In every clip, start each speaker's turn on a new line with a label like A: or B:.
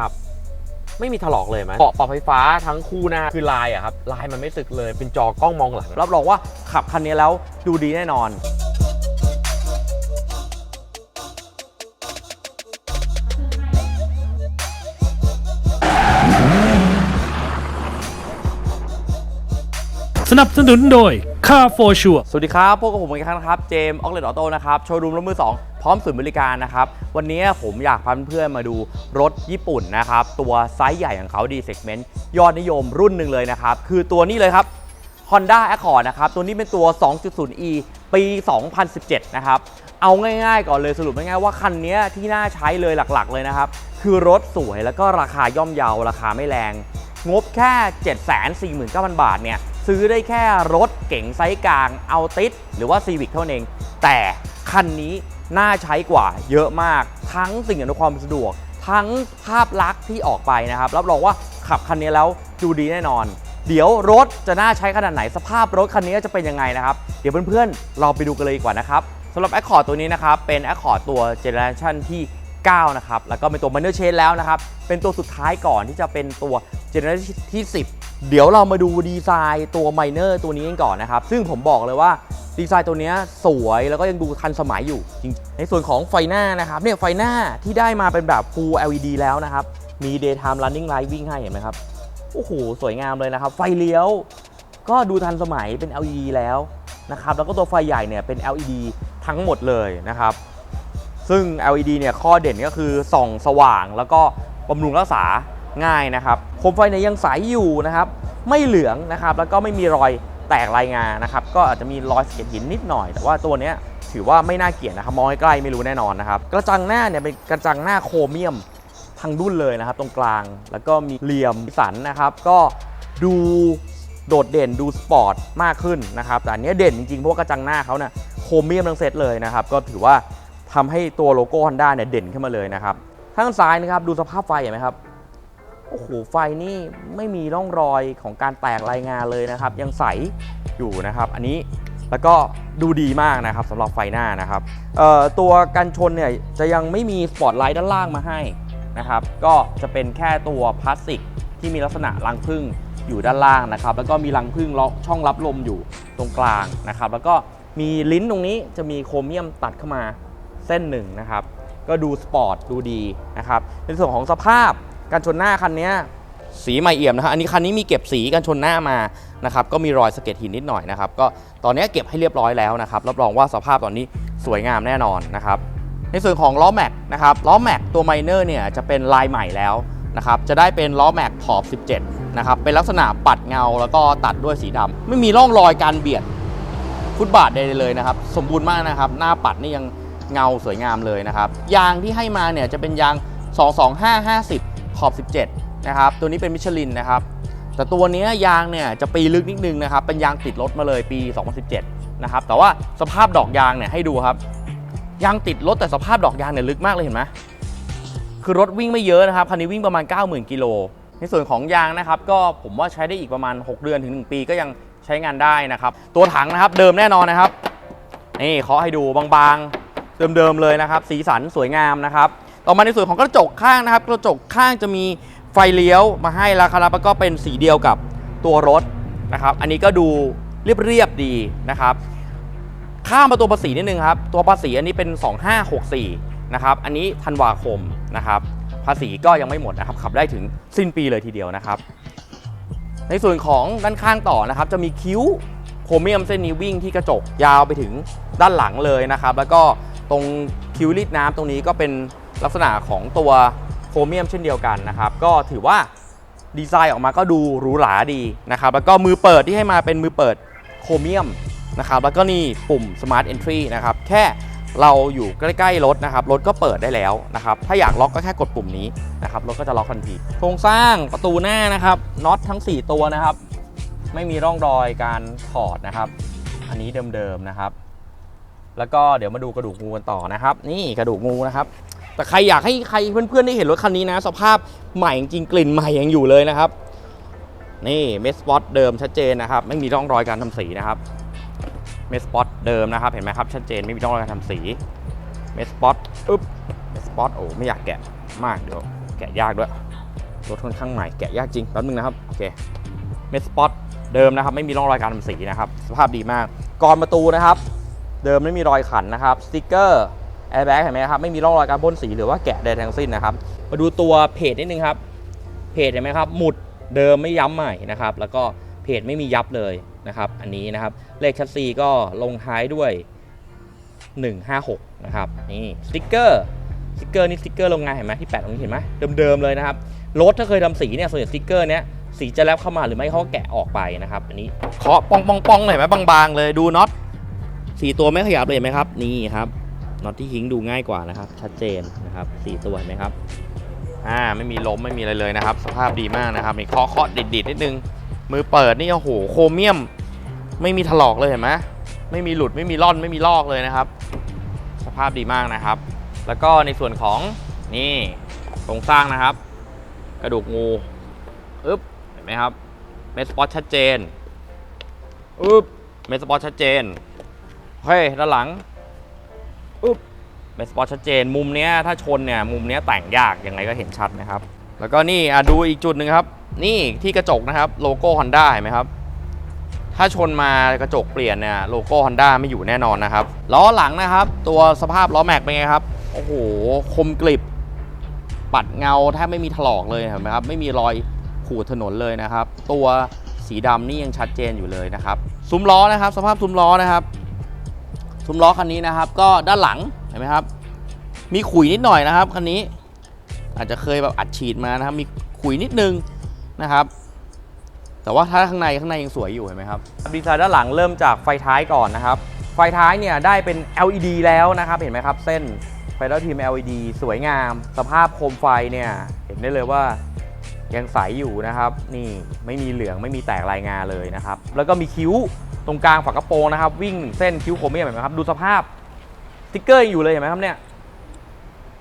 A: าพ ไม่มีถลอกเลยไหมเบาะปรับไฟฟ้าทั้งคู่หน้าคือลายอะครับลายมันไม่สึกเลย เป็นจอกล้องมองหลังรับรองว่าขับคันนี้แล้วดูดีแน่นอน
B: สนับสนุนโดย Car for Sure
A: สวัสดีครับ พวกกับผมอีกครั้งนะครับ เจมส์ออกเลดออโต้นะครับ โชว์รูมรถมือ 2 พร้อมศูนย์บริการนะครับ วันนี้ผมอยากพาเพื่อนมาดูรถญี่ปุ่นนะครับ ตัวไซส์ใหญ่ของเขาดีเซกเมนต์ยอดนิยมรุ่นหนึ่งเลยนะครับ คือตัวนี้เลยครับ Honda Accord นะครับ ตัวนี้เป็นตัว 2.0e ปี 2017 นะครับ เอาง่ายๆ ก่อนเลยสรุปง่ายๆว่าคันนี้ที่น่าใช้เลยหลักๆ เลยนะครับ คือรถสวยแล้วก็ราคาย่อมเยาราคาไม่แรง งบแค่ 749,000 บาทเนี่ย ซื้อได้แค่รถเก๋งไซส์กลางเอาติดหรือว่า Civic เท่านั้นเอง แต่คันนี้น่าใช้กว่าเยอะมาก ทั้งสิ่งอำนวยความสะดวก ทั้งภาพลักษณ์ที่ออกไปนะครับ รับรองว่าขับคันนี้แล้วดูดีแน่นอน เดี๋ยวรถจะน่าใช้ขนาดไหนสภาพรถคันนี้จะเป็นยังไงนะครับ เดี๋ยวเพื่อนๆ เราไปดูกันเลยดีกว่านะครับสำหรับ Accord ตัวนี้นะครับ เป็น Accord ตัวเจเนอเรชันที่ 9 นะครับ แล้วก็เป็นตัว Minor Change แล้วนะครับ เป็นตัวสุดท้ายก่อนที่จะเป็นตัวเจเนอเรชันที่ 10 เดี๋ยวเรามาดูดีไซน์ตัว Minor ตัวนี้กันก่อนนะครับ ซึ่งผมบอกเลยว่าดีไซน์ตัวนี้สวยแล้วก็ยังดูทันสมัยอยู่จริงในส่วนของไฟหน้านะครับเนี่ยไฟหน้าที่ได้มาเป็นแบบ Full LED แล้วนะครับ มี Daytime Running Light วิ่งให้เห็นไหมครับ โอ้โห สวยงามเลยนะครับ ไฟเลี้ยว ก็ดูทันสมัยเป็น LED แล้วนะครับ แล้วก็ตัวไฟใหญ่เนี่ยเป็น LED ทั้งหมดเลยนะครับ ซึ่ง LED เนี่ยข้อเด่นก็คือส่องสว่างแล้วก็บำรุงรักษา ง่ายนะครับโคมไฟเนี่ยยังใสอยู่นะครับ ไม่เหลืองนะครับ แล้วก็ไม่มีรอยแตกรายงานนะครับ ก็อาจจะมีรอยสะเก็ดหินนิดหน่อย แต่ว่าตัวเนี้ยถือว่าไม่น่าเกลียดนะครับ มองใกล้ไม่รู้แน่นอนนะครับ กระจังหน้าเนี่ยเป็นกระจังหน้าโครเมียมทางดุ้นเลยนะครับ ตรงกลาง แล้วก็มีเหลี่ยมสันนะครับ ก็ดูโดดเด่นดูสปอร์ตมากขึ้นนะครับ แต่อันเนี้ยเด่นจริงๆเพราะกระจังหน้าเขาเนี่ยโครเมียมทั้งเซตเลยนะครับ ก็ถือว่าทำให้ตัวโลโก้ Honda เนี่ยเด่นขึ้นมาเลยนะครับ ข้างซ้ายนะครับดูสภาพไฟเห็นไหมครับ โอ้โหไฟนี่ไม่มีร่องรอยของการแตกรายงานเลยนะครับ ยังใสอยู่นะครับ อันนี้แล้วก็ดูดีมากนะครับสำหรับไฟหน้านะครับตัวกันชนเนี่ยจะยังไม่มีสปอตไลท์ด้านล่างมาให้นะครับ ก็จะเป็นแค่ตัวพลาสติกที่มีลักษณะรังผึ้งอยู่ด้านล่างนะครับ แล้วก็มีรังผึ้งล็อกช่องรับลมอยู่ตรงกลางนะครับ แล้วก็มีลิ้นตรงนี้จะมีโครเมียมตัดเข้ามาเส้นหนึ่งนะครับ ก็ดูสปอร์ตดูดีนะครับในส่วนของสภาพ การชนหน้าคันนี้สีใหม่เอี่ยมนะครับอันนี้คันนี้มีเก็บสีกันชนหน้ามานะครับก็มีรอยสะเก็ดหินนิดหน่อยนะครับก็ตอนนี้เก็บให้เรียบร้อยแล้วนะครับรับรองว่าสภาพตอนนี้สวยงามแน่นอนนะครับในส่วนของล้อแม็กนะครับล้อแม็กตัวไมเนอร์เนี่ยจะเป็นลายใหม่แล้วนะครับจะได้เป็นล้อแม็กขอบ 17 นะครับเป็นลักษณะปัดเงาแล้วก็ตัดด้วยสีดำไม่มีร่องรอยการเบียดฟุตบาทใดเลยนะครับ สมบูรณ์มากนะครับ หน้าปัดนี่ยังเงาสวยงามเลยนะครับ ยางที่ให้มาเนี่ยจะเป็นยาง 22550 ขอบ 17 นะครับ ตัวนี้เป็นมิชลินนะครับ แต่ตัวนี้ยยางเนี่ยจะปีลึกนิดนึงนะครับ เป็นยางติดรถมาเลยปี 2017 นะครับ แต่ว่าสภาพดอกยางเนี่ยให้ดูครับ ยางติดรถแต่สภาพดอกยางเนี่ยลึกมากเลยเห็นไหมคือรถวิ่งไม่เยอะนะครับ คันนี้วิ่งประมาณ 90,000 กิโล ในส่วนของยางนะครับ ก็ผมว่าใช้ได้อีกประมาณ 6 เดือนถึง 1 ปีก็ยังใช้งานได้นะครับ ตัวถังนะครับเดิมแน่นอนนะครับ นี่เคาะให้ดูบางๆ เดิมๆเลยนะครับ สีสันสวยงามนะครับ ต่อมาในส่วนของกระจกข้างนะครับ กระจกข้างจะมีไฟเลี้ยวมาให้แล้วครับแล้วก็เป็นสีเดียวกับตัวรถนะครับ อันนี้ก็ดูเรียบๆดีนะครับ ข้ามมาตัวภาษีนิดนึงครับ ตัวภาษีอันนี้เป็น 2564 นะครับ อันนี้ธันวาคมนะครับ ภาษีก็ยังไม่หมดนะครับ ขับได้ถึงสิ้นปีเลยทีเดียวนะครับ ในส่วนของด้านข้างต่อนะครับ จะมีคิ้วโครเมียมเส้นนี้วิ่งที่กระจกยาวไปถึงด้านหลังเลยนะครับ แล้วก็ตรงคิ้วรีดน้ำตรงนี้ก็เป็น ลักษณะของตัวโครเมียมเช่นเดียวกันนะครับ ก็ถือว่าดีไซน์ออกมาก็ดูหรูหราดีนะครับ แล้วก็มือเปิดที่ให้มาเป็นมือเปิดโครเมียมนะครับ แล้วก็นี่ปุ่ม Smart Entry นะครับ แค่เราอยู่ใกล้ๆรถนะครับ รถก็เปิดได้แล้วนะครับ ถ้าอยากล็อกก็แค่กดปุ่มนี้นะครับ รถก็จะล็อกทันที โครงสร้างประตูหน้านะครับ น็อตทั้ง 4 ตัวนะครับ ไม่มีร่องรอยการถอดนะครับ อันนี้เดิมๆนะครับ แล้วก็เดี๋ยวมาดูกระดูกงูกันต่อนะครับ นี่กระดูกงูนะครับ แต่ใครอยากให้ใครเพื่อนๆได้เห็นรถคันนี้นะ สภาพใหม่จริงกลิ่นใหม่ยังอยู่เลยนะครับ นี่เมสปอตเดิมชัดเจนนะครับ ไม่มีร่องรอยการทำสีนะครับเมสปอตเดิมนะครับ เห็นไหมครับชัดเจนไม่มีร่องรอยการทำสีเมสปอตอึ๊บเมสปอตโอ้ไม่อยากแกะมากเดี๋ยวแกะยากด้วยรถค่อนข้างใหม่แกะยากจริงแป๊บนึงนะครับโอเคเมสปอตเดิมนะครับ ไม่มีร่องรอยการทำสีนะครับ สภาพดีมากกรอนประตูนะครับ เดิมไม่มีรอยขันนะครับสติกเกอร์ แอร์แบ็กเห็นไหมครับไม่มีร่องรอยการพ่นสีหรือว่าแกะใดทั้งสิ้นนะครับมาดูตัวเพจนิดนึงครับเพจเห็นไหมครับหมุดเดิมไม่ย้ำใหม่นะครับแล้วก็เพจไม่มียับเลยนะครับอันนี้นะครับเลขชัดซีก็ลงท้ายด้วย 156นะครับนี่สติกเกอร์สติกเกอร์นี่สติกเกอร์โรงงานเห็นไหมที่แปะตรงนี้เห็นไหมเดิมๆเลยนะครับรถถ้าเคยทำสีเนี่ยส่วนใหญ่สติกเกอร์เนี้ยสีจะแลบเข้ามาหรือไม่เขาแกะออกไปนะครับอันนี้เคาะปองปองเลยเห็นไหมบางๆเลยดูน็อตสีตัวไม่ขยับเลยเห็นไหมครับนี่ครับ น็อตที่หิงดูง่ายกว่านะครับ ชัดเจนนะครับสีตัวเห็นไหมครับอ่าไม่มีล้มไม่มีอะไรเลยนะครับ สภาพดีมากนะครับ มีเคาะเคาะดิดดิดนิดนึง มือเปิดนี่โอ้โหโครเมียม ไม่มีถลอกเลยเห็นไหมไม่มีหลุดไม่มีร่อนไม่มีลอกเลยนะครับ สภาพดีมากนะครับ แล้วก็ในส่วนของนี่โครงสร้างนะครับ กระดูกงูอึ๊บเห็นไหมครับเมสปอตชัดเจนอึ๊บเมสปอตชัดเจนเฮ้ยด้านหลัง เมสปอตชัดเจน มุมเนี้ยถ้าชนเนี่ยมุมเนี้ยแต่งยากยังไงก็เห็นชัดนะครับ แล้วก็นี่อะดูอีกจุดหนึ่งครับ นี่ที่กระจกนะครับโลโก้ Honda เห็นไหมครับ ถ้าชนมากระจกเปลี่ยนเนี่ยโลโก้ Honda ไม่อยู่แน่นอนนะครับล้อหลังนะครับ ตัวสภาพล้อแม็กเป็นไงครับโอ้โหคมกริบ ปัดเงาแทบไม่มีถลอกเลยเห็นไหมครับไม่มีรอยขูดถนนเลยนะครับ ตัวสีดำนี่ยังชัดเจนอยู่เลยนะครับซุ้มล้อนะครับ สภาพซุ้มล้อนะครับซุ้มล้อคันนี้นะครับ ก็ด้านหลัง เห็นไหมครับ มีขุยนิดหน่อยนะครับคันนี้ อาจจะเคยแบบอัดฉีดมานะครับ มีขุยนิดนึงนะครับ แต่ว่าถ้าข้างในข้างในยังสวยอยู่เห็นไหมครับดีไซน์ด้านหลังเริ่มจากไฟท้ายก่อนนะครับ ไฟท้ายเนี่ยได้เป็น LED แล้วนะครับ เห็นไหมครับ เส้นไฟท้ายทีม LED สวยงาม สภาพโคมไฟเนี่ยเห็นได้เลยว่ายังใสอยู่นะครับ นี่ไม่มีเหลืองไม่มีแตกลายงาเลยนะครับ แล้วก็มีคิ้วตรงกลางฝากระโปรงนะครับ วิ่งหนึ่งเส้นคิ้วโครเมียมเห็นไหมครับ ดูสภาพ ติ๊กเกอร์ยังอยู่เลยเห็นไหมครับเนี่ย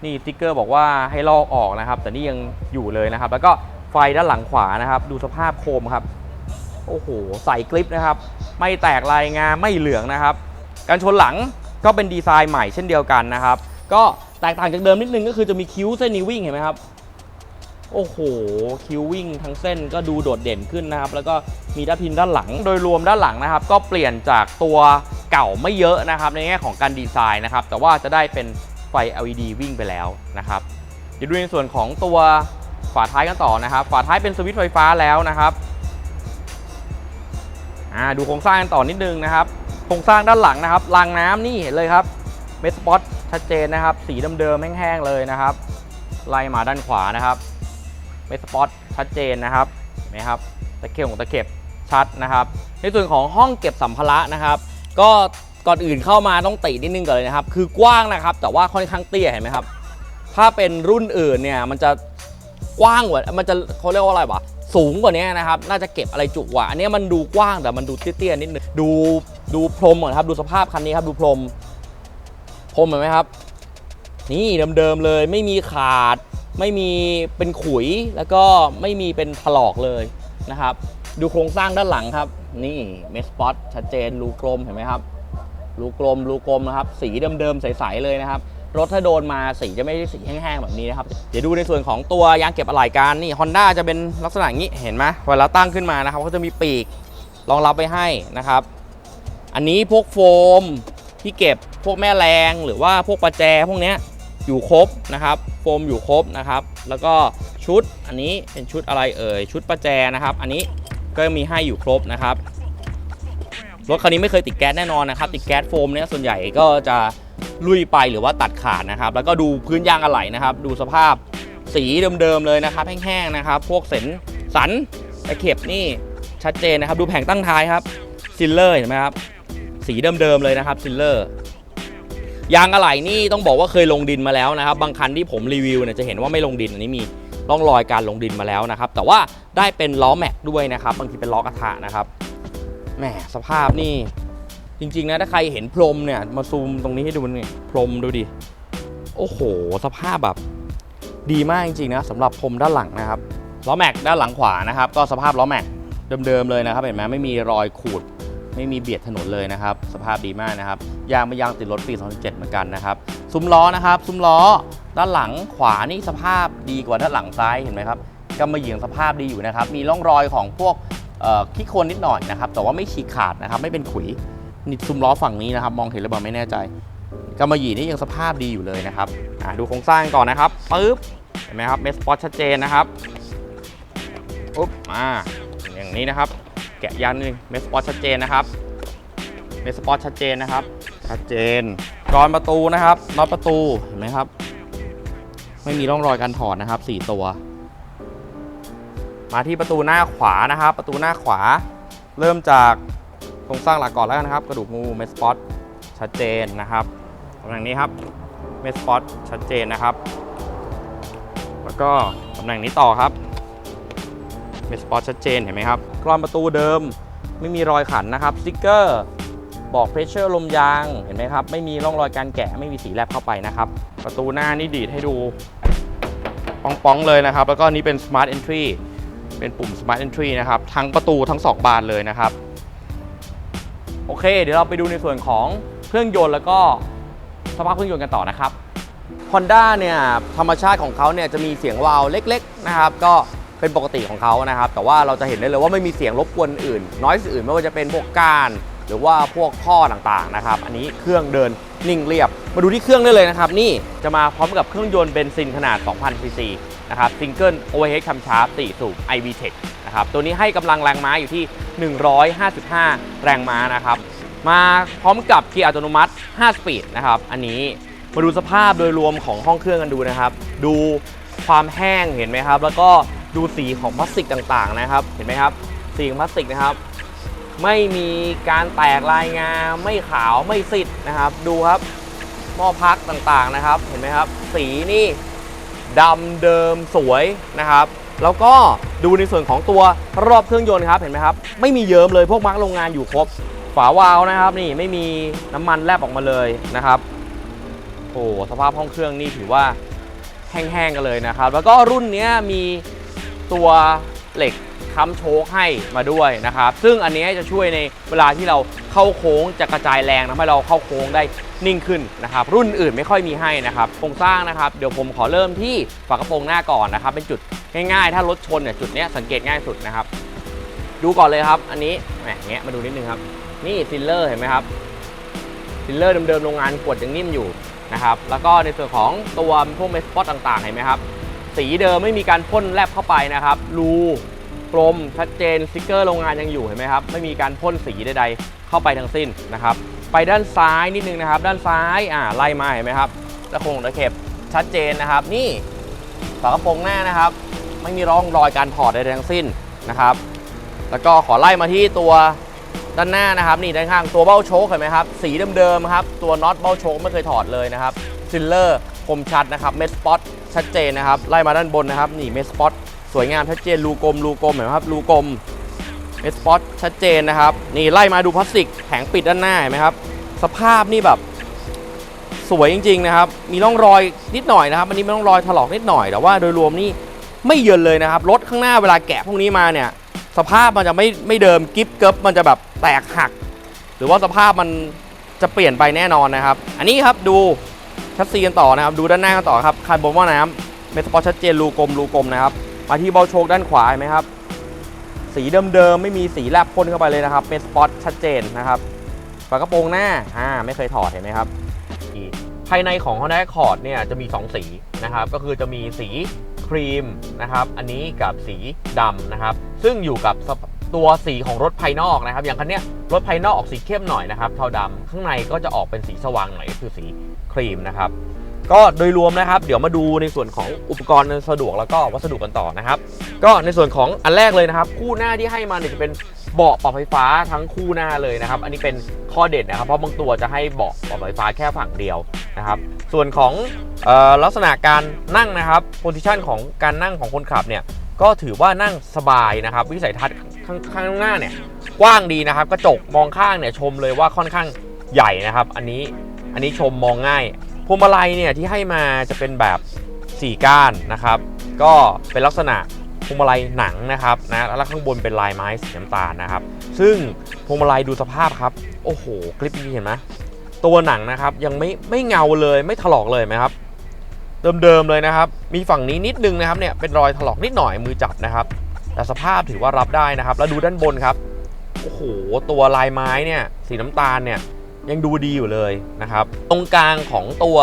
A: นี่ติ๊กเกอร์บอกว่าให้ลอกออกนะครับ แต่นี่ยังอยู่เลยนะครับ แล้วก็ไฟด้านหลังขวานะครับ ดูสภาพโคมครับ โอ้โหใส่กลิปนะครับ ไม่แตกลายงาไม่เหลืองนะครับ การชนหลังก็เป็นดีไซน์ใหม่เช่นเดียวกันนะครับ ก็แตกต่างจากเดิมนิดนึงก็คือจะมีคิ้วเส้นนี้วิ่งเห็นไหมครับ โอ้โห คิววิ่งทั้งเส้นก็ดูโดดเด่นขึ้นนะครับ แล้วก็มีด้านพิมพ์ด้านหลัง โดยรวมด้านหลังนะครับ ก็เปลี่ยนจากตัวเก่าไม่เยอะนะครับ ในแง่ของการดีไซน์นะครับ แต่ว่าจะได้เป็นไฟ LED วิ่งไปแล้วนะครับ เดี๋ยวดูในส่วนของตัวฝาท้ายกันต่อนะครับ ฝาท้ายเป็นสวิตช์ไฟฟ้าแล้วนะครับอ่าดูโครงสร้างกันต่อนิดนึงนะครับ โครงสร้างด้านหลังนะครับรางน้ำนี่เห็นเลยครับเมสปอตชัดเจนนะครับ สีเดิมๆแห้งๆเลยนะครับ ไล่มาด้านขวานะครับ เมสปอตชัดเจนนะครับเห็นไหมครับตะเข็บของตะเข็บชัดนะครับ ในส่วนของห้องเก็บสัมภาระนะครับ ก็ก่อนอื่นเข้ามาต้องตินิดนึงก่อนเลยนะครับ คือกว้างนะครับ แต่ว่าค่อนข้างเตี้ยเห็นไหมครับ ถ้าเป็นรุ่นอื่นเนี่ยมันจะกว้างกว่ามันจะเขาเรียกว่าอะไรวะสูงกว่านี้นะครับ น่าจะเก็บอะไรจุกว่า อันนี้มันดูกว้างแต่มันดูเตี้ยๆนิดนึงดูดูพรมก่อนครับ ดูสภาพคันนี้ครับ ดูพรมพรมเห็นไหมครับ นี่เดิมๆเลยไม่มีขาด ไม่มีเป็นขุยแล้วก็ไม่มีเป็นถลอกเลยนะครับ ดูโครงสร้างด้านหลังครับ นี่เมสปอตชัดเจนรูกลมเห็นไหมครับรูกลมรูกลมนะครับ สีเดิมๆใสๆเลยนะครับ รถถ้าโดนมาสีจะไม่ได้สีแห้งๆแบบนี้นะครับ เดี๋ยวดูในส่วนของตัวยางเก็บอะไหล่กันนี่ Honda จะเป็นลักษณะงนี้เห็นไหมเวลาตั้งขึ้นมานะครับก็จะมีปีกรองรับไปให้นะครับ อันนี้พวกโฟมที่เก็บพวกแม่แรงหรือว่าพวกประแจพวกเนี้ย อยู่ครบนะครับ โฟมอยู่ครบนะครับ แล้วก็ชุดอันนี้เป็นชุดอะไรเอ่ย ชุดประแจนะครับ อันนี้ก็มีให้อยู่ครบนะครับ รถคันนี้ไม่เคยติดแก๊สแน่นอนนะครับ ติดแก๊สโฟมเนี่ยส่วนใหญ่ก็จะลุยไปหรือว่าตัดขาดนะครับ แล้วก็ดูพื้นยางอะไหล่นะครับ ดูสภาพสีเดิมๆเลยนะครับ แห้งๆนะครับ พวกเส้นสันตะเข็บนี่ชัดเจนนะครับ ดูแผงตั้งท้ายครับซิลเลอร์เห็นไหมครับ สีเดิมๆเลยนะครับซิลเลอร์ ยางอะไหล่นี่ต้องบอกว่าเคยลงดินมาแล้วนะครับ บางคันที่ผมรีวิวเนี่ยจะเห็นว่าไม่ลงดินอันนี้มีร่องรอยการลงดินมาแล้วนะครับ แต่ว่าได้เป็นล้อแม็กด้วยนะครับ บางทีเป็นล้อกระทะนะครับแหมสภาพนี่จริงๆนะถ้าใครเห็นพรมเนี่ยมาซูมตรงนี้ให้ดูนี่พรมดูดิโอ้โห สภาพแบบดีมากจริงๆนะสำหรับพรมด้านหลังนะครับล้อแม็กด้านหลังขวานะครับ ก็สภาพล้อแม็กเดิมๆเลยนะครับ เห็นไหมไม่มีรอยขูด ไม่มีเบียดถนนเลยนะครับ สภาพดีมากนะครับ ยางเป็นยางติดรถปี 2007เหมือนกันนะครับ ซุ้มล้อนะครับ ซุ้มล้อ ด้านหลังขวานี่สภาพดีกว่าด้านหลังซ้ายเห็นไหมครับกำมะหยี่ยงสภาพดีอยู่นะครับ มีร่องรอยของพวกเอ่อขี้โคลนนิดหน่อยนะครับ แต่ว่าไม่ฉีกขาดนะครับ ไม่เป็นขุยนี่ซุ้มล้อฝั่งนี้นะครับ มองเห็นหรือเปล่าไม่แน่ใจกำมะหยี่นี่ยังสภาพดีอยู่เลยนะครับดูโครงสร้างก่อนนะครับปึ๊บเห็นไหมครับเมสปอตชัดเจนนะครับปุ๊บอ่าอย่างนี้นะครับ แกะยันนึงเมสปอตชัดเจนนะครับเมสปอตชัดเจนนะครับ ชัดเจนกรอนประตูนะครับน็อตประตูเห็นไหมครับ ไม่มีร่องรอยการถอดนะครับ 4 ตัว มาที่ประตูหน้าขวานะครับ ประตูหน้าขวา เริ่มจากโครงสร้างหลักก่อนแล้วกันนะครับ กระดูกงูเมสปอตชัดเจนนะครับตำแหน่งนี้ครับเมสปอตชัดเจนนะครับ แล้วก็ตำแหน่งนี้ต่อครับ เมสปอตชัดเจนเห็นไหมครับกรอนประตูเดิมไม่มีรอยขันนะครับสติ๊กเกอร์บอกเพรสเชอร์ลมยางเห็นไหมครับ ไม่มีร่องรอยการแกะไม่มีสีแลบเข้าไปนะครับ ประตูหน้านี่ดีดให้ดูป้องๆเลยนะครับ แล้วก็นี่เป็น Smart Entry เป็นปุ่ม Smart Entry นะครับ ทั้งประตูทั้ง 2 บานเลยนะครับ โอเค เดี๋ยวเราไปดูในส่วนของเครื่องยนต์แล้วก็สภาพเครื่องยนต์กันต่อนะครับ Honda เนี่ยธรรมชาติของเขาเนี่ยจะมีเสียงวาล์วเล็ก ๆ นะครับ ก็ เป็นปกติของเขานะครับ แต่ว่าเราจะเห็นได้เลยว่าไม่มีเสียงรบกวนอื่น น้อยสิ่งอื่นไม่ว่าจะเป็นพวกก้าน หรือว่าพวกท่อต่างๆนะครับ อันนี้เครื่องเดินนิ่งเรียบ มาดูที่เครื่องได้เลยนะครับ นี่จะมาพร้อมกับเครื่องยนต์เบนซินขนาด 2,000 ซีซีนะครับซิงเกิลโอเวอร์เฮดคัมชาร์ป4สูบ iVTEC นะครับ ตัวนี้ให้กำลังแรงม้าอยู่ที่ 155 แรงม้านะครับ มาพร้อมกับเกียร์อัตโนมัติ 5 สปีดนะครับ อันนี้มาดูสภาพโดยรวมของห้องเครื่องกันดูนะครับ ดูความแห้งเห็นไหมครับ แล้วก็ ดูสีของพลาสติกต่างๆนะครับ เห็นไหมครับ สีของพลาสติกนะครับ ไม่มีการแตกลายงาไม่ขาวไม่สิทธ์นะครับ ดูครับหม้อพักต่างๆนะครับ เห็นไหมครับ สีนี่ดำเดิมสวยนะครับ แล้วก็ดูในส่วนของตัวรอบเครื่องยนต์ครับเห็นไหมครับ ไม่มีเยิ้มเลยพวกมาร์กโรงงานอยู่ครบฝาวาล์วนะครับ นี่ไม่มีน้ำมันแลบออกมาเลยนะครับโอ้สภาพห้องเครื่องนี่ถือว่าแห้งๆกันเลยนะครับ แล้วก็รุ่นนี้มี ตัวเหล็กค้ำโชคให้มาด้วยนะครับ ซึ่งอันนี้จะช่วยในเวลาที่เราเข้าโค้งจะกระจายแรงทำให้เราเข้าโค้งได้นิ่งขึ้นนะครับ รุ่นอื่นไม่ค่อยมีให้นะครับโครงสร้างนะครับเดี๋ยวผมขอเริ่มที่ฝากระโปรงหน้าก่อนนะครับ เป็นจุดง่ายๆ ถ้ารถชนเนี่ยจุดนี้สังเกตง่ายสุดนะครับ ดูก่อนเลยครับ อันนี้แหมแงะมาดูนิดนึงครับ นี่ซิลเลอร์เห็นไหมครับซิลเลอร์เดิมๆโรงงานกดยังนิ่มอยู่นะครับแล้วก็ในส่วนของตัวพวกเมสปอตต่างๆเห็นไหมครับ สีเดิมไม่มีการพ่นแลบเข้าไปนะครับ รูกลมชัดเจนสติกเกอร์โรงงานยังอยู่เห็นไหมครับ ไม่มีการพ่นสีใดๆเข้าไปทั้งสิ้นนะครับ ไปด้านซ้ายนิดนึงนะครับ ด้านซ้ายอ่าไล่มาเห็นไหมครับตะโคงตะเข็บชัดเจนนะครับ นี่ฝากระโปรงหน้านะครับ ไม่มีร่องรอยการถอดใดๆทั้งสิ้นนะครับ แล้วก็ขอไล่มาที่ตัวด้านหน้านะครับ นี่ด้านข้างตัวเบ้าโชคเห็นไหมครับ สีเดิมๆครับ ตัวน็อตเบ้าโชคไม่เคยถอดเลยนะครับซิลเลอร์คมชัดนะครับเม็ดสปอต ชัดเจนนะครับ ไล่มาด้านบนนะครับนี่เมสปอตสวยงามชัดเจนรูกลมรูกลมเห็นไหมครับรูกลมเมสปอตชัดเจนนะครับ นี่ไล่มาดูพลาสติกแผงปิดด้านหน้าเห็นไหมครับ สภาพนี่แบบสวยจริง ๆ นะครับ มีร่องรอยนิดหน่อยนะครับอันนี้มีร่องรอยถลอกนิดหน่อยแต่ว่าโดยรวมนี่ไม่เยินเลยนะครับรถข้างหน้าเวลาแกะพวกนี้มาเนี่ยสภาพมันจะไม่ไม่เดิมกิฟเกิบมันจะแบบแตกหัก หรือว่าสภาพมันจะเปลี่ยนไปแน่นอนนะครับ อันนี้ครับดู ชัดซีกันต่อนะครับ ดูด้านหน้ากันต่อครับคาร์บอนว่าน้ำเมสปอร์ชัดเจนรูกลมรูกลมนะครับ มาที่เบาโชคด้านขวาเห็นไหมครับ สีเดิมๆไม่มีสีแลบพ่นเข้าไปเลยนะครับเมสปอร์ชัดเจนนะครับฝากระโปรงหน้าอ่าไม่เคยถอดเห็นไหมครับภายในของ Honda Accord เนี่ยจะมี 2 สีนะครับ ก็คือจะมีสีครีมนะครับ อันนี้กับสีดำนะครับ ซึ่งอยู่กับ ตัวสีของรถภายนอกนะครับ อย่างคันนี้รถภายนอกออกสีเข้มหน่อยนะครับเทาดำข้างในก็จะออกเป็นสีสว่างหน่อยก็คือสีครีมนะครับก็โดยรวมนะครับ เดี๋ยวมาดูในส่วนของอุปกรณ์สะดวกแล้วก็วัสดุกันต่อนะครับ ก็ในส่วนของอันแรกเลยนะครับ คู่หน้าที่ให้มาเนี่ยจะเป็นเบาะปรับไฟฟ้าทั้งคู่หน้าเลยนะครับ อันนี้เป็นข้อเด่นนะครับ เพราะบางตัวจะให้เบาะปรับไฟฟ้าแค่ฝั่งเดียวนะครับ ส่วนของออลักษณะการนั่งนะครับโพซิชันของการนั่งของคนขับเนี่ย ก็ถือว่านั่งสบายนะครับ วิสัยทัศน์ข้างข้างหน้าเนี่ยกว้างดีนะครับ กระจกมองข้างเนี่ยชมเลยว่าค่อนข้างใหญ่นะครับ อันนี้อันนี้ชมมองง่ายพวงมาลัยเนี่ยที่ให้มาจะเป็นแบบ 4 ก้านนะครับ ก็เป็นลักษณะพวงมาลัยหนังนะครับนะแล้วข้างบนเป็นลายไม้สีน้ำตาลนะครับ ซึ่งพวงมาลัยดูสภาพครับ โอ้โหคลิปนี้เห็นไหมตัวหนังนะครับยังไม่ไม่เงาเลยไม่ถลอกเลยไหมครับ เดิมๆเลยนะครับ มีฝั่งนี้นิดนึงนะครับเนี่ยเป็นรอยถลอกนิดหน่อยมือจับนะครับ แต่สภาพถือว่ารับได้นะครับ แล้วดูด้านบนครับโอ้โหตัวลายไม้เนี่ยสีน้ำตาลเนี่ยยังดูดีอยู่เลยนะครับ ตรงกลางของตัว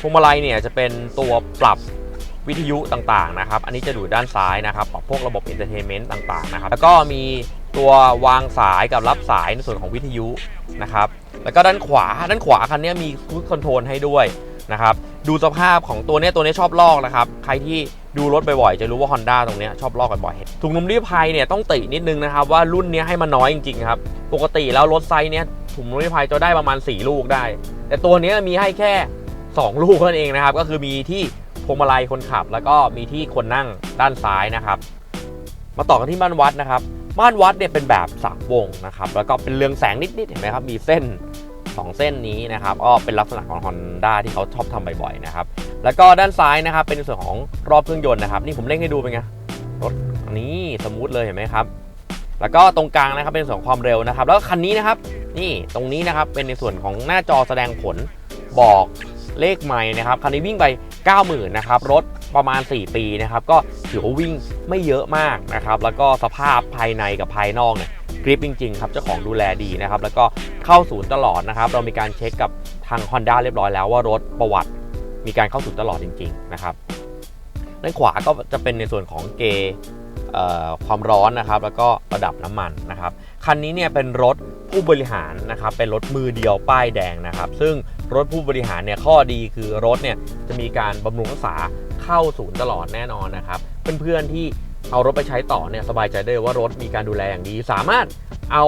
A: พวงมาลัยเนี่ยจะเป็นตัวปรับวิทยุต่างๆนะครับ อันนี้จะดูด้านซ้ายนะครับปรับพวกระบบเอนเตอร์เทนเมนต์ต่างๆนะครับ แล้วก็มีตัววางสายกับรับสายในส่วนของวิทยุนะครับ แล้วก็ด้านขวาด้านขวาคันนี้มีค u ดคอนโทรลให้ด้วย นะครับดูสภาพของตัวเนี้ยตัวเนี้ยชอบลอกนะครับใครที่ดูรถบ่อยๆจะรู้ว่า Honda ตรงเนี้ยชอบลอกกันบ่อยถุงลมนิรภัยเนี่ยต้องตินิดนึงนะครับว่ารุ่นเนี้ยให้มันน้อยจริงๆครับปกติแล้วรถไซส์เนี้ยถุงลมนิรภัยจะได้ประมาณ 4 ลูกได้ แต่ตัวเนี้ยมีให้แค่ 2 ลูกนั่นเองนะครับก็คือมีที่พวงมาลัยคนขับ แล้วก็มีที่คนนั่งด้านซ้ายนะครับ มาต่อกันที่ม่านวัดนะครับม่านวัดเนี่ยเป็นแบบสามวงนะครับแล้วก็เป็นเรืองแสงนิดๆเห็นไหมครับมีเส้น 2 เส้นนี้นะครับก็เป็นลักษณะของ Honda ที่เขาชอบทำบ่อยๆนะครับแล้วก็ด้านซ้ายนะครับเป็นส่วนของรอบเครื่องยนต์นะครับนี่ผมเร่งให้ดูเป็นไงรถนี้สมูทเลยเห็นไหมครับแล้วก็ตรงกลางนะครับเป็นส่วนความเร็วนะครับ แล้วคันนี้นะครับ นี่ตรงนี้นะครับเป็นในส่วนของหน้าจอแสดงผลบอกเลขไมล์นะครับคันนี้วิ่งไป 90,000นะครับรถประมาณ 4 ปีนะครับก็ถือว่าวิ่งไม่เยอะมากนะครับแล้วก็สภาพภายในกับภายนอกเนี่ย กริปจริง ๆ ครับเจ้าของดูแลดีนะครับแล้วก็เข้าศูนย์ตลอดนะครับ เรามีการเช็คกับทาง Honda เรียบร้อยแล้วว่ารถประวัติมีการเข้าศูนย์ตลอดจริง ๆ นะครับด้านขวาก็จะเป็นในส่วนของเกเความร้อนนะครับ แล้วก็ระดับน้ำมันนะครับ คันนี้เนี่ยเป็นรถผู้บริหารนะครับ เป็นรถมือเดียวป้ายแดงนะครับ ซึ่งรถผู้บริหารเนี่ยข้อดีคือรถเนี่ยจะมีการบำรุงรักษาเข้าศูนย์ตลอดแน่นอนนะครับ เพื่อนๆที่ เอารถไปใช้ต่อเนี่ยสบายใจได้ว่ารถมีการดูแลอย่างดี สามารถเอา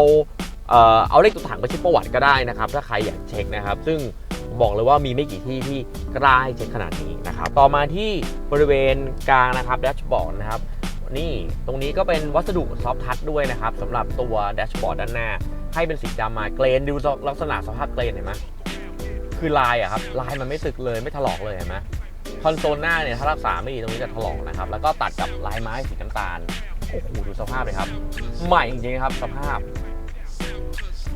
A: เอ่อเอาเลขตัวถังไปเช็คประวัติก็ได้นะครับ ถ้าใครอยากเช็คนะครับ ซึ่งบอกเลยว่ามีไม่กี่ที่ที่กล้าให้เช็คขนาดนี้นะครับ ต่อมาที่บริเวณกลางนะครับแดชบอร์ดนะครับนี่ตรงนี้ก็เป็นวัสดุซอฟทัชด้วยนะครับสำหรับตัวแดชบอร์ดด้านหน้า ให้เป็นสีดำมาเกรนดูลักษณะสภาพเกรนเห็นไหมคือลายอะครับลายมันไม่สึกเลยไม่ถลอกเลยเห็นไหม คอนโซลหน้าเนี่ยถ้ารักษาไม่ดีตรงนี้จะถลอกนะครับ แล้วก็ตัดกับลายไม้สีน้ำตาล โอ้โหดูสภาพเลยครับ ใหม่จริงๆครับสภาพ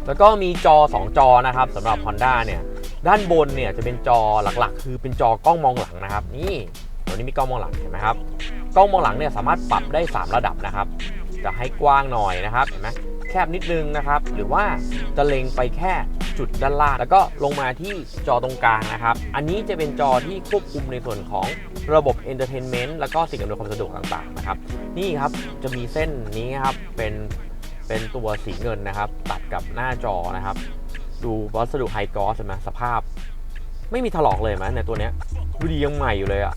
A: แล้วก็มีจอ 2 จอนะครับสำหรับ Honda เนี่ยด้านบนเนี่ยจะเป็นจอหลักๆ คือเป็นจอกล้องมองหลังนะครับ นี่ตัวนี้มีกล้องมองหลังเห็นไหมครับกล้องมองหลังเนี่ยสามารถปรับได้ 3 ระดับนะครับ จะให้กว้างหน่อยนะครับเห็นไหมแคบนิดนึงนะครับ หรือว่าจะเล็งไปแค่ จุดด้านล่าง แล้วก็ลงมาที่จอตรงกลางนะครับ อันนี้จะเป็นจอที่ควบคุมในส่วนของระบบ Entertainment แล้วก็สิ่งอำนวยความสะดวกต่างๆนะครับ นี่ครับจะมีเส้นนี้ครับเป็นเป็นตัวสีเงินนะครับ ตัดกับหน้าจอนะครับ ดูวัสดุไฮกอสใช่ไหมสภาพ ไม่มีถลอกเลยไหมในตัวเนี้ยดูดียังใหม่อยู่เลยอะ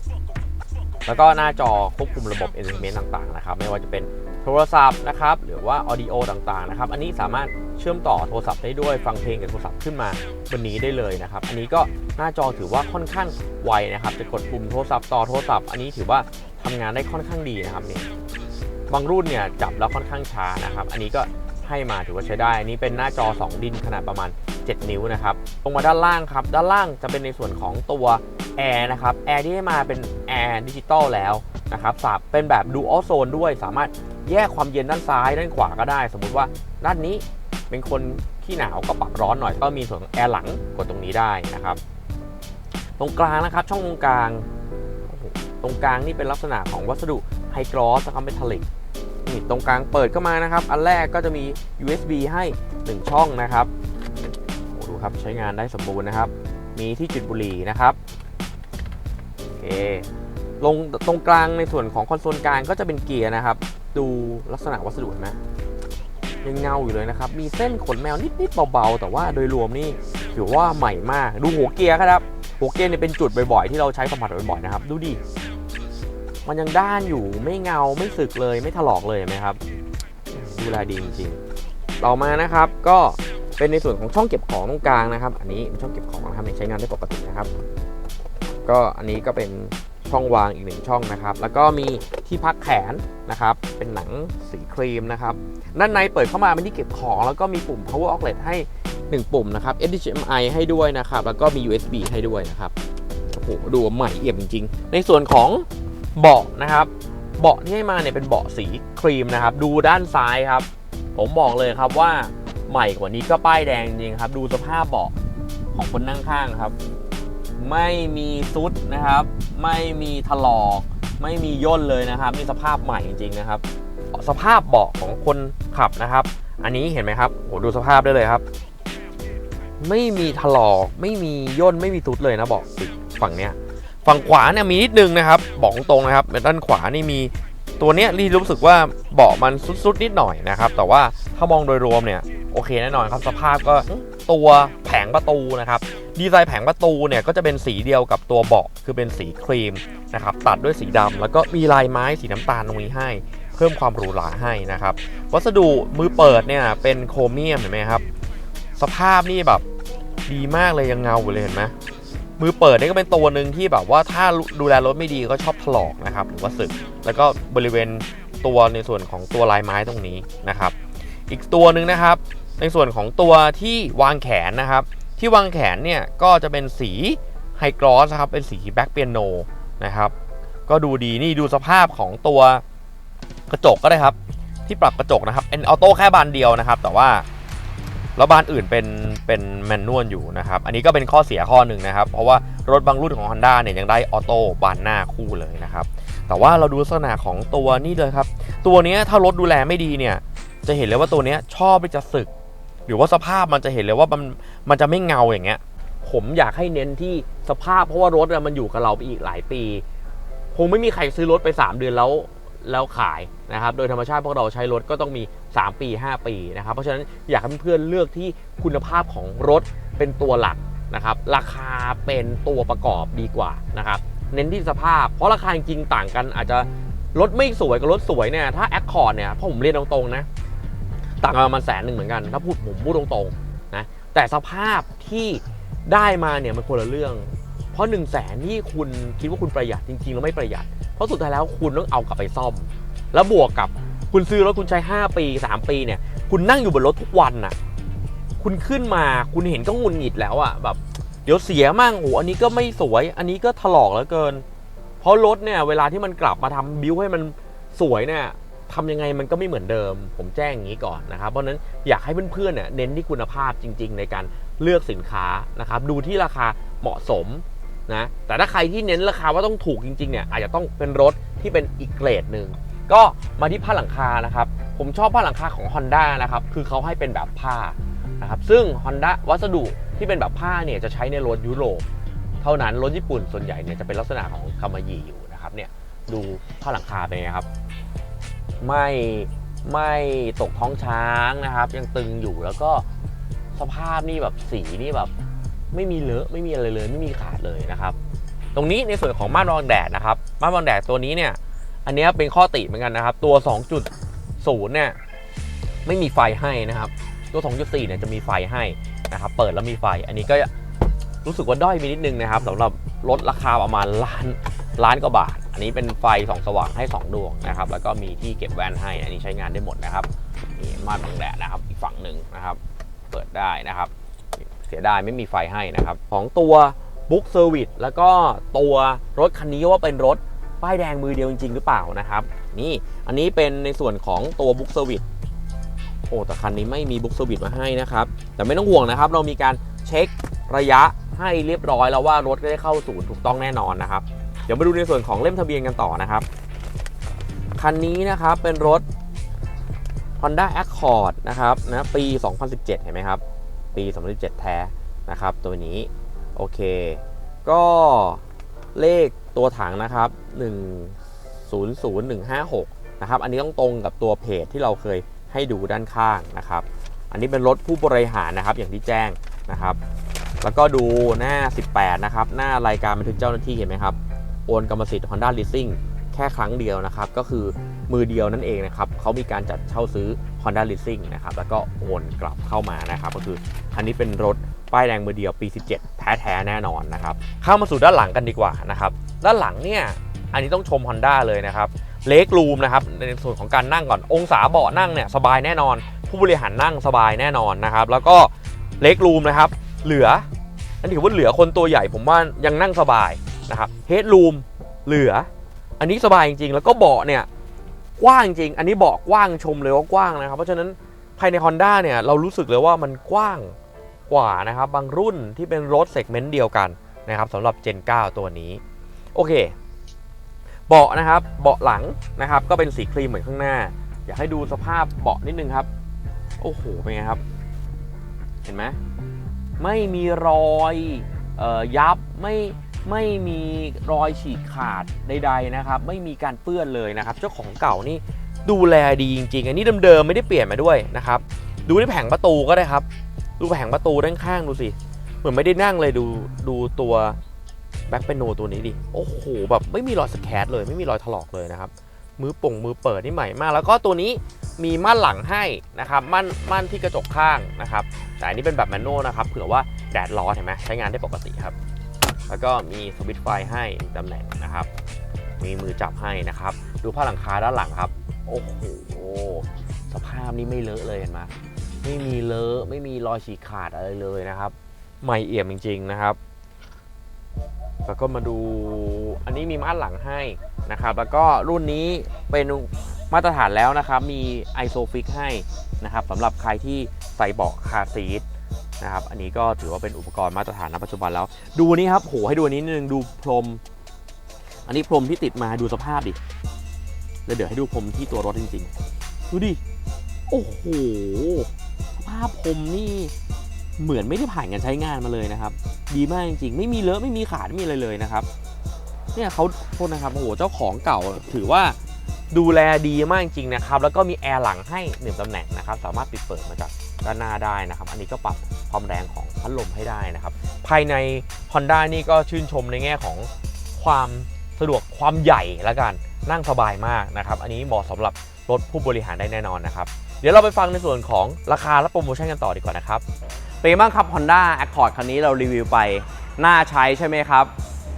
A: แล้วก็หน้าจอควบคุมระบบ Entertainment ต่างๆนะครับ ไม่ว่าจะเป็น โทรศัพท์นะครับหรือว่า Audio ต่างๆนะครับอันนี้สามารถเชื่อมต่อโทรศัพท์ได้ด้วยฟังเพลงกับโทรศัพท์ขึ้นมาบนนี้ได้เลยนะครับอันนี้ก็หน้าจอถือว่าค่อนข้างไวนะครับจะกดปุ่มโทรศัพท์ต่อโทรศัพท์ อันนี้ถือว่าทำงานได้ค่อนข้างดีนะครับเนี่ยบางรุ่นเนี่ยจับแล้วค่อนข้างช้านะครับอันนี้ก็ให้มาถือว่าใช้ได้ อันนี้เป็นหน้าจอ 2 ดินขนาดประมาณ 7 นิ้วนะครับลงมาด้านล่างครับด้านล่างจะเป็นในส่วนของตัวแอร์นะครับแอร์ที่ให้มาเป็นแอร์ดิจิตอลแล้วนะครับสาเป็นแบบดูอัลโซนด้วยสามารถ แยกความเย็นด้านซ้ายด้านขวาก็ได้ สมมุติว่าด้านนี้เป็นคนขี้หนาวก็ปรับร้อนหน่อย ก็มีส่วนแอร์หลังกดตรงนี้ได้นะครับ ตรงกลางนะครับช่องตรงกลาง ตรงกลางนี่เป็นลักษณะของวัสดุไฮกรอสนะครับเมทัลลิกนี่ตรงกลางเปิดเข้ามานะครับ อันแรกก็จะมี USB ให้ 1 ช่องนะครับโอ้ดูครับใช้งานได้สมบูรณ์นะครับ มีที่จุดบุหรี่นะครับโอเคลงตรงกลางในส่วนของคอนโซลกลางก็จะเป็นเกียร์นะครับ ดูลักษณะวัสดุเห็นไหมยังเงาอยู่เลยนะครับ มีเส้นขนแมวนิดๆเบาๆ แต่ว่าโดยรวมนี่ถือว่าใหม่มาก ดูหัวเกียร์ครับ หัวเกียร์เนี่ยเป็นจุดบ่อยๆ ที่เราใช้สัมผัสบ่อยๆนะครับ ดูดิ มันยังด้านอยู่ไม่เงาไม่สึกเลยไม่ถลอกเลยเห็นไหมครับ ดูแลดีจริงๆ ต่อมานะครับก็เป็นในส่วนของช่องเก็บของตรงกลางนะครับ อันนี้เป็นช่องเก็บของนะครับใช้งานได้ปกตินะครับ ก็อันนี้ก็เป็น ช่องวางอีกหนึ่งช่องนะครับ แล้วก็มีที่พักแขนนะครับ เป็นหนังสีครีมนะครับ ด้านในเปิดเข้ามาเป็นที่เก็บของ แล้วก็มีปุ่ม power outlet ให้ 1 ปุ่มนะครับ HDMI ให้ด้วยนะครับ แล้วก็มี USB ให้ด้วยนะครับ โอ้โห ดูใหม่เอี่ยมจริงๆในส่วนของเบาะนะครับ เบาะที่ให้มาเนี่ยเป็นเบาะสีครีมนะครับ ดูด้านซ้ายครับ ผมบอกเลยครับว่าใหม่กว่านี้ก็ป้ายแดงจริงครับ ดูสภาพเบาะของคนนั่งข้างครับ ไม่มีซุดนะครับ ไม่มีถลอก ไม่มีย่นเลยนะครับนี่สภาพใหม่จริงๆนะครับ สภาพเบาะของคนขับนะครับ อันนี้เห็นไหมครับโหดูสภาพได้เลยครับ ไม่มีถลอก ไม่มีย่นไม่มีซุดเลยนะเบาะฝั่งเนี้ยฝั่งขวาเนี่ยมีนิดนึงนะครับบอกตรงนะครับด้านขวานี่มีตัวเนี้ยรีรู้สึกว่าเบาะมันซุดๆนิดหน่อยนะครับ แต่ว่าถ้ามองโดยรวมเนี่ยโอเคแน่นอนครับสภาพก็ตัวแผงประตูนะครับ ดีไซน์แผงประตูเนี่ยก็จะเป็นสีเดียวกับตัวเบาะคือเป็นสีครีมนะครับตัดด้วยสีดำแล้วก็มีลายไม้สีน้ำตาลตรงนี้ให้ เพิ่มความหรูหราให้นะครับวัสดุมือเปิดเนี่ยเป็นโครเมียมเห็นไหมครับสภาพนี่แบบดีมากเลยยังเงาอยู่เลยเห็นไหมมือเปิดนี่ก็เป็นตัวหนึ่งที่แบบว่าถ้าดูแลรถไม่ดีก็ชอบถลอกนะครับหรือว่าสึก แล้วก็บริเวณตัวในส่วนของตัวลายไม้ตรงนี้นะครับ อีกตัวหนึ่งนะครับ ในส่วนของตัวที่วางแขนนะครับ ที่วางแขนเนี่ยก็จะเป็นสีไฮกรอสครับเป็นสีแบ็กเปียโนนะครับก็ดูดีนี่ดูสภาพของตัวกระจกก็ได้ครับ ที่ปรับกระจกนะครับเป็นออโต้แค่บานเดียวนะครับ แต่ว่าแล้วบานอื่นเป็นเป็นแมนนวลอยู่นะครับ อันนี้ก็เป็นข้อเสียข้อหนึ่งนะครับ เพราะว่ารถบางรุ่นของ Honda เนี่ยยังได้ออโต้บานหน้าคู่เลยนะครับ แต่ว่าเราดูลักษณะของตัวนี่เลยครับ ตัวนี้ถ้ารถดูแลไม่ดีเนี่ย จะเห็นเลยว่าตัวนี้ชอบที่จะสึก หรือว่าสภาพมันจะเห็นเลยว่ามันมันจะไม่เงาอย่างเงี้ย ผมอยากให้เน้นที่สภาพเพราะว่ารถมันอยู่กับเราไปอีกหลายปี คงไม่มีใครซื้อรถไป 3 เดือนแล้วแล้วขายนะครับ โดยธรรมชาติพวกเราใช้รถก็ต้องมี 3 ปี 5 ปีนะครับ เพราะฉะนั้นอยากให้เพื่อนเลือกที่คุณภาพของรถเป็นตัวหลักนะครับ ราคาเป็นตัวประกอบดีกว่านะครับ เน้นที่สภาพ เพราะราคาจริงต่างกันอาจจะรถไม่สวยกับรถสวยเนี่ย ถ้าแอคคอร์ดเนี่ยเพราะผมเรียนตรงๆนะ ต่างกันประมาณแสนหนึ่งเหมือนกัน ถ้าพูดผมพูดตรงๆนะแต่สภาพที่ได้มาเนี่ยมันคนละเรื่อง เพราะ1นึ่งแสนที่คุณคิดว่าคุณประหยัดจริงๆแล้วไม่ประหยัด เพราะสุดท้ายแล้วคุณต้องเอากลับไปซ่อม แล้วบวกกับคุณซื้อรถคุณใช้ 5 ปี 3 ปีเนี่ย คุณนั่งอยู่บนรถทุกวันน่ะ คุณขึ้นมาคุณเห็นก็งุนหงิดแล้วอะ่ะแบบ เดี๋ยวเสียมั่งโอ้อันนี้ก็ไม่สวย อันนี้ก็ถลอกแล้วเกิน เพราะรถเนี่ยเวลาที่มันกลับมาทำบิวให้มันสวยเนี่ย ทำยังไงมันก็ไม่เหมือนเดิม ผมแจ้งอย่างนี้ก่อนนะครับ เพราะนั้นอยากให้เพื่อนๆเนี่ยเน้นที่คุณภาพจริง ๆ ในการเลือกสินค้านะครับ ดูที่ราคาเหมาะสมนะแต่ถ้าใครที่เน้นราคาว่าต้องถูกจริง ๆเนี่ยอาจจะต้องเป็นรถที่เป็นอีกเกรดหนึ่งก็มาที่ผ้าหลังคานะครับ ผมชอบผ้าหลังคาของ Honda นะครับ คือเขาให้เป็นแบบผ้านะครับ ซึ่ง Honda วัสดุที่เป็นแบบผ้าเนี่ยจะใช้ในรถยุโรป เท่านั้นรถญี่ปุ่นส่วนใหญ่เนี่ยจะเป็นลักษณะของคามายีอยู่นะครับเนี่ยดูผ้าหลังคาเป็นไงครับ ไม่ไม่ตกท้องช้างนะครับ ยังตึงอยู่แล้วก็สภาพนี่แบบสีนี่แบบ ไม่มีเลอะไม่มีอะไรเลยไม่มีขาดเลยนะครับ ตรงนี้ในส่วนของม่านรองแดดนะครับม่านรองแดดตัวนี้เนี่ยอันนี้เป็นข้อติเหมือนกันนะครับ ตัว 2.0 เนี่ยไม่มีไฟให้นะครับ ตัว 2.4 เนี่ยจะมีไฟให้นะครับ เปิดแล้วมีไฟ อันนี้ก็รู้สึกว่าด้อยไปนิดนึงนะครับสำหรับรถราคาประมาณล้านล้านกว่าบาท อันนี้เป็นไฟส่องสว่างให้ 2 ดวงนะครับ แล้วก็มีที่เก็บแว่นให้ อันนี้ใช้งานได้หมดนะครับนี่ม่านบังแดดนะครับ อีกฝั่งหนึ่งนะครับ เปิดได้นะครับ เสียดายไม่มีไฟให้นะครับ ของตัวบุ๊กเซอร์วิสแล้วก็ตัวรถคันนี้ว่าเป็นรถป้ายแดงมือเดียวจริง ๆ หรือเปล่านะครับ นี่อันนี้เป็นในส่วนของตัวบุ๊กเซอร์วิสโอ้แต่คันนี้ไม่มีบุ๊กเซอร์วิสมาให้นะครับ แต่ไม่ต้องห่วงนะครับ เรามีการเช็คระยะให้เรียบร้อยแล้วว่ารถก็ได้เข้าศูนย์ถูกต้องแน่นอนนะครับ เดี๋ยวมาดูในส่วนของเล่มทะเบียนกันต่อนะครับ คันนี้นะครับเป็นรถ Honda Accord นะครับนะปี 2017 เห็นไหมครับ ปี 2017 แท้นะครับ ตัวนี้ โอเค ก็เลขตัวถังนะครับ 100156 นะครับ อันนี้ต้องตรงกับตัวเพจที่เราเคยให้ดูด้านข้างนะครับ อันนี้เป็นรถผู้บริหารนะครับอย่างที่แจ้งนะครับ แล้วก็ดูหน้า 18 นะครับ หน้ารายการบันทึกเจ้าหน้าที่เห็นไหมครับ โอนกรรมสิทธิ์ Honda Leasing แค่ครั้งเดียวนะครับ ก็คือมือเดียวนั่นเองนะครับเขามีการจัดเช่าซื้อ Honda Leasing นะครับ แล้วก็โอนกลับเข้ามานะครับ ก็คืออันนี้เป็นรถป้ายแดงมือเดียวปี 17 แท้ๆแน่นอนนะครับ เข้ามาสู่ด้านหลังกันดีกว่านะครับ ด้านหลังเนี่ย อันนี้ต้องชม Honda เลยนะครับเลกรูมนะครับในส่วนของการนั่งก่อนองศาเบาะนั่งเนี่ยสบายแน่นอน ผู้บริหารนั่งสบายแน่นอนนะครับ แล้วก็เลกรูมนะครับ เหลืออันนี้ถือว่าเหลือคนตัวใหญ่ผมว่ายังนั่งสบาย นะครับเฮดรูมเหลือ อันนี้สบายจริงๆ แล้วก็เบาะเนี่ยกว้างจริง อันนี้เบาะกว้างชมเลยว่ากว้างนะครับ เพราะฉะนั้นภายใน Honda เนี่ยเรารู้สึกเลยว่ามันกว้างกว่านะครับ บางรุ่นที่เป็นรถเซกเมนต์เดียวกันนะครับสำหรับ Gen 9 ตัวนี้ โอเค เบาะนะครับเบาะหลังนะครับ ก็เป็นสีครีมเหมือนข้างหน้า อยากให้ดูสภาพเบาะนิดนึงครับ โอ้โหเป็นไงครับ เห็นไหมไม่มีรอยเอ่อยับไม่ ไม่มีรอยฉีกขาดใด ๆนะครับ ไม่มีการเปื้อนเลยนะครับ เจ้าของเก่านี่ดูแลดีจริง ๆ อันนี้เดิมๆไม่ได้เปลี่ยนมาด้วยนะครับ ดูที่แผงประตูก็ได้ครับ ดูแผงประตูด้านข้างดูสิ เหมือนไม่ได้นั่งเลยดูดูตัวแบ็คเปนโนตัวนี้ดิ โอ้โหแบบไม่มีรอยสแครเลย ไม่มีรอยถลอกเลยนะครับ มือป่งมือเปิดนี่ใหม่มาก แล้วก็ตัวนี้มีม่านหลังให้นะครับม่านม่านที่กระจกข้างนะครับ แต่อันนี้เป็นแบบแมนนวลนะครับเผื่อว่าแดดร้อนเห็นไหมใช้งานได้ปกติครับ แล้วก็มีสวิตช์ไฟให้ตำแหน่งนะครับ มีมือจับให้นะครับ ดูผ้าหลังคาด้านหลังครับ โอ้โหสภาพนี้ไม่เลอะเลยเห็นไหมไม่มีเลอะไม่มีรอยฉีกขาดอะไรเลยนะครับ ใหม่เอี่ยมจริง ๆนะครับแล้วก็มาดูอันนี้มีม่านหลังให้นะครับ แล้วก็รุ่นนี้เป็นมาตรฐานแล้วนะครับ มีไอโซฟิกให้นะครับสำหรับใครที่ใส่เบาะคาร์ซีท นะครับ อันนี้ก็ถือว่าเป็นอุปกรณ์มาตรฐานณปัจจุบันแล้ว ดูนี้ครับโหให้ดูนี้นิดนึงดูพรม อันนี้พรมที่ติดมาดูสภาพดิแล้วเดี๋ยวให้ดูพรมที่ตัวรถจริงๆ ดูดิ โอ้โห สภาพพรมนี่เหมือนไม่ได้ผ่านการใช้งานมาเลยนะครับ ดีมากจริงๆ ไม่มีเลอะไม่มีขาดไม่มีอะไรเลยนะครับ เนี่ยเขาโทษนะครับโอ้โหเจ้าของเก่าถือว่าดูแลดีมากจริงๆนะครับ แล้วก็มีแอร์หลังให้หนึ่งตำแหน่งนะครับ สามารถปิดเปิดมาจากด้านหน้าได้นะครับ อันนี้ก็ปรับ ความแรงของพัดลมให้ได้นะครับ ภายใน Honda นี่ก็ชื่นชมในแง่ของความสะดวกความใหญ่และกันนั่งสบายมากนะครับ อันนี้เหมาะสำหรับรถผู้บริหารได้แน่นอนนะครับ เดี๋ยวเราไปฟังในส่วนของราคาและโปรโมชั่นกันต่อดีกว่านะครับ เป็นไงบ้างครับ Honda Accord คันนี้เรารีวิวไปน่าใช้ใช่ไหมครับ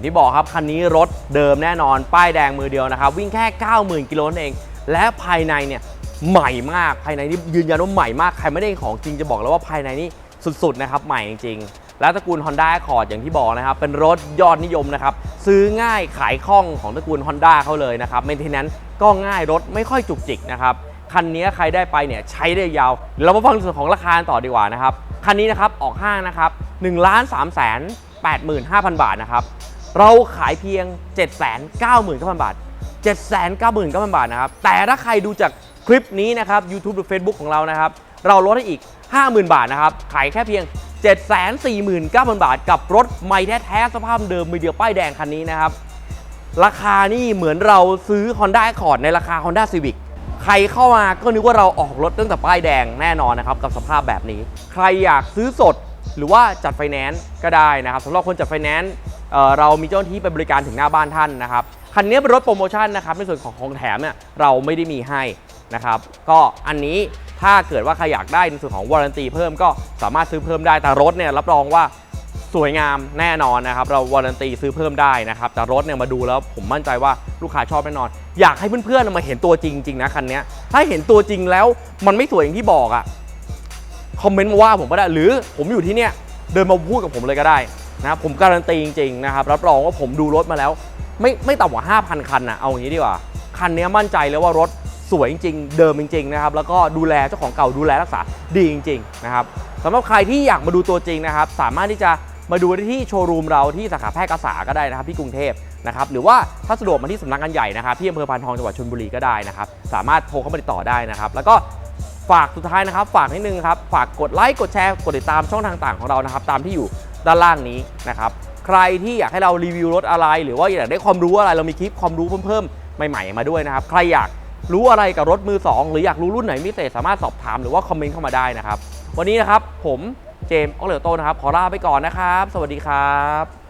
A: นี่บอกครับคันนี้รถเดิมแน่นอน ป้ายแดงมือเดียวนะครับ วิ่งแค่ 90,000กิโลนั่นเอง และภายในเนี่ยใหม่มากภายในนี่ยืนยันว่าใหม่มากใครไม่ได้ของจริงจะบอกแล้วว่าภายในนี่ สุดๆนะครับใหม่จริงๆ และตระกูล Honda Accord อย่างที่บอกนะครับ เป็นรถยอดนิยมนะครับ ซื้อง่ายขายคล่องของตระกูล Honda เขาเลยนะครับเมนเทนแนนก็ง่ายรถไม่ค่อยจุกจิกนะครับคันนี้ใครได้ไปเนี่ยใช้ได้ยาวเดี๋ยวเรามาฟังส่วนของราคาต่อดีกว่านะครับ คันนี้นะครับออกห้างนะครับ1ล้าน3แสน85,000 บาทนะครับ เราขายเพียง 799,000 บาท 799,000 บาทนะครับ แต่ถ้าใครดูจากคลิปนี้นะครับ YouTube หรือ Facebook ของเรานะครับ เราลดให้อีก 50,000 บาทนะครับ ขายแค่เพียง 749,000 บาท กับรถใหม่แท้ๆสภาพเดิมมือเดียวป้ายแดงคันนี้นะครับ ราคานี่เหมือนเราซื้อ Honda Accord ในราคา Honda Civic ใครเข้ามาก็นึกว่าเราออกรถตั้งแต่ป้ายแดงแน่นอนนะครับกับสภาพแบบนี้ ใครอยากซื้อสดหรือว่าจัดไฟแนนซ์ก็ได้นะครับสำหรับคนจัดไฟแนนซ์เอ่อเรามีเจ้าหน้าที่ไปบริการถึงหน้าบ้านท่านนะครับ คันนี้เป็นรถโปรโมชั่นนะครับในส่วนของของแถมเนี่ยเราไม่ได้มีให้นะครับ ก็อันนี้ ถ้าเกิดว่าใครอยากได้ในส่วนของวารันตีเพิ่มก็สามารถซื้อเพิ่มได้แต่รถเนี่ยรับรองว่าสวยงามแน่นอนนะครับ เราวารันตีซื้อเพิ่มได้นะครับ แต่รถเนี่ยมาดูแล้วผมมั่นใจว่าลูกค้าชอบแน่นอน อยากให้เพื่อนๆมาเห็นตัวจริงๆนะคันนี้ถ้าเห็นตัวจริงแล้วมันไม่สวยอย่างที่บอกอะ่ะคอมเมนต์มาว่าผมก็ได้หรือผมอยู่ที่เนี่ยเดินมาพูดกับผมเลยก็ได้นะผมการันตีจริงๆนะครับรับรองว่าผมดูรถมาแล้ว ไม่ไม่ต่ำกว่า 5,000 คันนะเอาอย่างนี้ดีกว่า คันนี้มั่นใจเลยว่ารถ วยจริงๆ เดิมจริงๆนะครับแล้วก็ดูแลเจ้าของเก่าดูแลรักษาดีจริงๆนะครับสำหรับใครที่อยากมาดูตัวจริงนะครับ สามารถที่จะมาดูได้ที่โชว์รูมเราที่สาขาแพร่กษาก็ได้นะครับที่กรุงเทพนะครับหรือว่าถ้าสะดวกมาที่สำนักงานใหญ่นะครับที่อำเภอพานทองจังหวัดชลบุรีก็ได้นะครับสามารถโทรเข้ามาติดต่อได้นะครับ แล้วก็ฝากสุดท้ายนะครับ ฝากนิดนึงครับ ฝากกดไลค์กดแชร์กดติดตามช่องทางต่างของเรานะครับ ตามที่อยู่ด้านล่างนี้นะครับ ใครที่อยากให้เรารีวิวรถอะไร หรือว่าอยากได้ความรู้อะไรเรามีคลิปความรู้เพิ่มๆใหม่ ๆ มาด้วยนะครับ ใครอยาก รู้อะไรกับรถมือ 2 หรืออยากรู้รุ่นไหนพิเศษสามารถสอบถามหรือว่าคอมเมนต์เข้ามาได้นะครับ วันนี้นะครับผมเจมส์ออเลโตนะครับ ขอลาไปก่อนนะครับ สวัสดีครับ